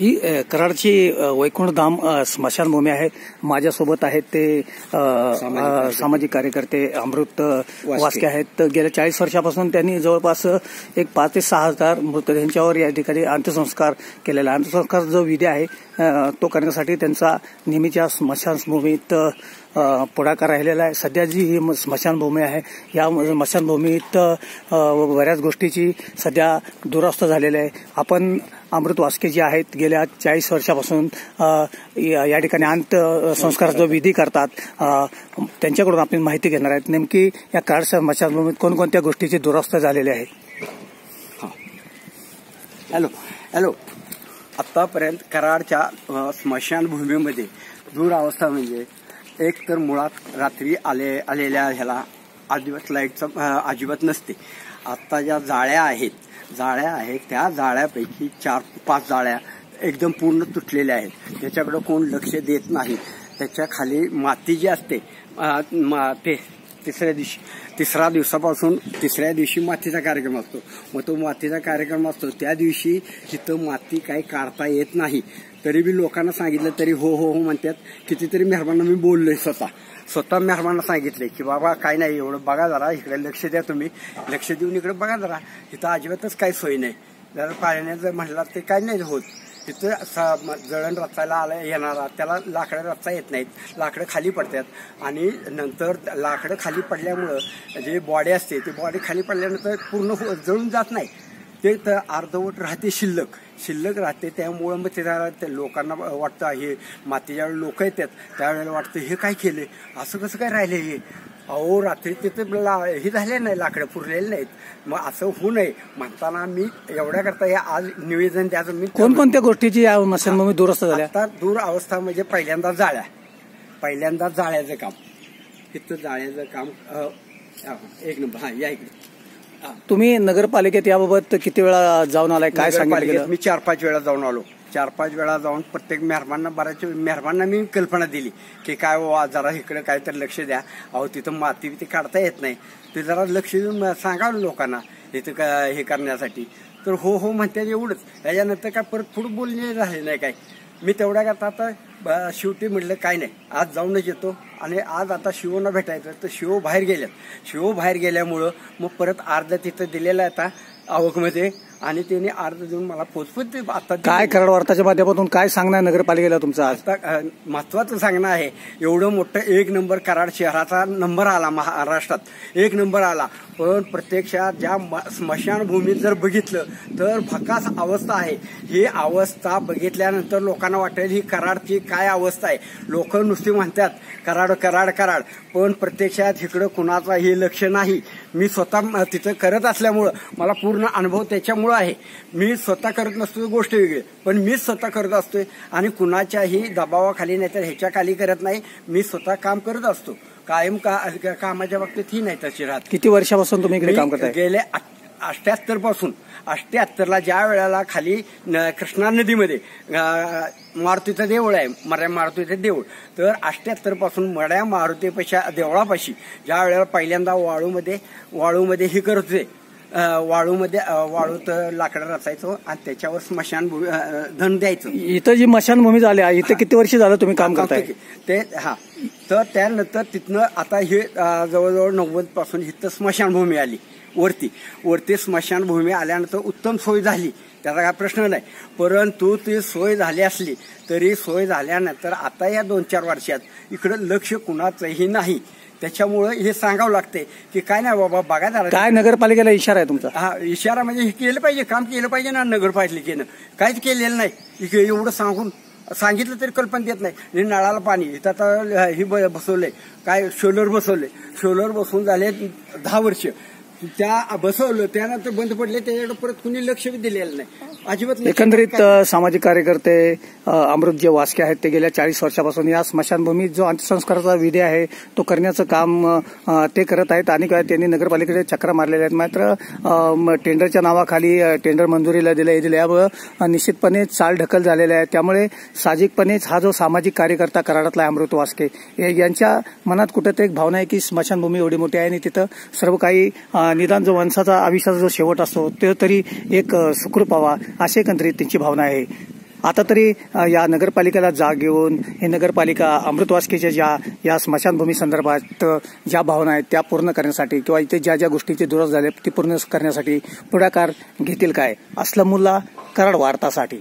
ही कराडची अ, वैकुंठ धाम अ, स्मशानभूमी आहे. माझ्यासोबत आहेत ते सामाजिक कार्यकर्ते. अमृत वास्के. आहेत. गेल्या चाळीस वर्षापासून त्यांनी जवळपास एक पाच ते सहा हजार मृतदेहांच्यावर या ठिकाणी अंत्यसंस्कार केलेला आहे. अंत्यसंस्कार जो विधी आहे तो करण्यासाठी त्यांचा नेहमीच्या स्मशानभूमीत पुढाकार राहिलेला आहे. सध्या जी ही स्मशानभूमी आहे या स्मशानभूमीत बऱ्याच गोष्टीची सध्या दुरास्त झालेली आहे. आपण अमृत वास्के जे आहेत गेल्या चाळीस वर्षापासून या या ठिकाणी अंत जो विधी करतात त्यांच्याकडून आपण माहिती घेणार आहेत. नेमकी या कार्ड स्मशानभूमीत कोणकोणत्या गोष्टीची दुरास्त झालेली आहे? Hello hello. आत्तापर्यंत कराडच्या स्मशानभूमीमध्ये दूरावस्था म्हणजे एक तर मुळात रात्री आले आलेल्या ह्याला अजिबात लाईटचं अजिबात नसते. आत्ता ज्या जाळ्या आहेत जाळ्या आहेत त्या जाळ्यापैकी चार पाच जाळ्या एकदम पूर्ण तुटलेल्या आहेत. त्याच्याकडे कोण लक्ष देत नाही. त्याच्याखाली माती जी असते मा- ते तिसऱ्या दिवशी तिसरा दिवसापासून तिसऱ्या दिवशी मातीचा कार्यक्रम असतो. मग तो मातीचा कार्यक्रम असतो. त्या दिवशी तिथं माती काही काढता येत नाही. तरी बी लोकांना सांगितलं तरी हो हो हो म्हणतात. कितीतरी मेहरबांना मी बोललोय स्वतः. स्वतः मेहरबांना सांगितले की बाबा काय नाही एवढं बघा जरा इकडे लक्ष द्या तुम्ही. लक्ष देऊन इकडे बघा जरा. इथं अजिबातच काही सोय नाही. जरा पाळण्याचं जर म्हणला ते काय नाही होत. तिथं स- जळण रचायला आलं येणारा त्याला लाकडं रचता येत नाहीत. लाकडं खाली पडतात. आणि नंतर लाकडं खाली पडल्यामुळं जे बॉडी असते ती बॉडी खाली पडल्यानंतर पूर्ण हो- जळून जात नाही. ते तर अर्धवट राहते शिल्लक. शिल्लक राहते त्यामुळं मग ते ते लोकांना वाटतं हे मातीच्या लोक येतात. त्यावेळेला वाटतं हे काय केले? असं कसं काय राहिले हे? अहो रात्री तिथे ला हे झाले नाही लाकडं पुरलेले नाहीत. मग असं होऊ नये. म्हणताना मी एवढ्या करता हे आज निवेदन द्यायचं मी कोणकोणत्या गोष्टीची या स्मशानभूमी दुरुस्त झाल्या? आता दूर अवस्था म्हणजे पहिल्यांदा जाळ्या. पहिल्यांदा जाळ्याचं काम. तिथं जाळ्याचं काम एक नंबर. हा या इकडे. तुम्ही नगरपालिकेत याबाबत किती वेळा जाऊन आलाय? काय सांगितलं? मी चार पाच वेळा जाऊन आलो. चार पाच वेळा जाऊन प्रत्येक मेहरबांना बऱ्याच मेहरबांना मी कल्पना दिली की काय हो, वा जरा इकडे काहीतरी लक्ष द्या. अहो तिथं माती बिती काढता येत नाही. ते जरा लक्ष देऊन सांगावं लोकांना इथं का हे करण्यासाठी. तर हो हो म्हणतात एवढंच. त्याच्यानंतर काय परत पुढे बोलणे झाले नाही काय. मी तेवढ्या करता आता ब- शेवटी म्हटलं काय नाही. आज जाऊनच येतो. आणि आज आता शिवना भेटायचं तर शिव बाहेर गेल्यात शिव बाहेर गेल्यामुळं मग परत अर्ध तिथं दिलेलं आहे आता आवकमध्ये आणि त्याने अर्ध देऊन मला पोचपोच आता. काय कराड वार्ताच्या माध्यमातून काय सांगणार नगरपालिकेला तुमचं आज? आता महत्वाचं सांगणं आहे. एवढं मोठं एक नंबर कराड शहराचा नंबर आला महाराष्ट्रात. एक नंबर आला. पण प्रत्यक्षात ज्या स्मशानभूमीत जर बघितलं तर भकास अवस्था आहे. ही अवस्था बघितल्यानंतर लोकांना वाटेल ही कराडची काय अवस्था आहे? लोक नुसती म्हणतात कराड कराड कराड पण प्रत्यक्षात इकडं कुणाचा हे लक्ष नाही. मी स्वतः म- तिथं करत असल्यामुळं मला पूर्ण अनुभव त्याच्यामुळं आहे. मी स्वतः करत नसतो गोष्ट वेगळी. पण मीच स्वतः करत असतोय आणि कुणाच्याही दबावाखाली नाही तर ह्याच्या खाली करत नाही. मी स्वतः काम करत असतो. कायम का कामाच्या बाबतीत ही नाही तशी राहत. किती वर्षापासून तुम्ही इकडे काम मी करताय? गेले अष्ट्याहत्तरपासून अष्ट्याहत्तरला ज्या वेळेला खाली कृष्णा नदीमध्ये मारुतीचं देऊळ आहे मर्या मारुतीचं देऊळ तर अष्ट्याहत्तरपासून मड्या मारुतीपेक्षा देवळापाशी ज्या वेळेला पहिल्यांदा वाळूमध्ये वाळूमध्ये हे करत होते वाळूमध्ये वाळूत लाकडं रचायचो आणि त्याच्यावर स्मशान धन द्यायचं. इथं जी मशानभूमी झाली आहे इथं किती वर्ष झालं तुम्ही काम करताय? ते हा. तर त्यानंतर तिथनं आता हे जवळजवळ नव्वदपासून इथं स्मशानभूमी आली. वरती. वरती स्मशानभूमी आल्यानंतर उत्तम सोय झाली. त्याचा काय प्रश्न नाही. परंतु ती सोय झाली असली तरी सोय झाल्यानंतर आता या दोन चार वर्षात इकडं लक्ष कुणाचंही नाही. त्याच्यामुळं हे सांगावं लागते की काय नाही बाबा बघा काय नगरपालिकेला इशारा आहे तुमचा? हा इशारा म्हणजे हे केलं पाहिजे काम केलं पाहिजे ना नगरपालिकेनं. काहीच केलेलं नाही. इकडे एवढं सांगून सांगितलं तरी कल्पना देत नाही. नळाला पाणी इथं आता हे बसवलंय. काय सोलर बसवले सोलर बसवून झाले दहा वर्ष. त्या बसवलं त्यानंतर बंद पडले त्याच्याकडे परत कुणी लक्ष दिलेलं नाही. अजिबात एकंदरीत सामाजिक कार्यकर्ते अमृत जे वास्के आहेत ते गेल्या चाळीस वर्षापासून या स्मशानभूमीत जो अंत्यसंस्काराचा विधी आहे तो करण्याचं काम ते करत आहेत. आणि काय त्यांनी नगरपालिकेचे चक्र मारलेले आहेत. मात्र टेंडरच्या नावाखाली टेंडर मंजुरीला दिलं हे अ, निश्चितपणे चाल ढकल झालेले आहे त्यामुळे साहजिकपणेच हा जो सामाजिक कार्यकर्ता कराडातला आहे अमृत वास्के यांच्या मनात कुठं एक भावना आहे की स्मशानभूमी एवढी मोठी आहे आणि तिथं सर्व काही निदान जो वंशाचा आयुष्याचा जो शेवट असतो तो तरी एक सुखरूप व्हावा अशी एकंदरीत त्यांची भावना आहे. आता तरी या नगरपालिकेला जाग घेऊन हे नगरपालिका अमृतवासकीच्या ज्या या स्मशानभूमी संदर्भात ज्या भावना आहेत त्या पूर्ण करण्यासाठी किंवा इथे ज्या ज्या गोष्टीचे दुरुस्त झाले ती पूर्ण करण्यासाठी पुढाकार घेतील काय? असलं मुला कराड वार्तासाठी.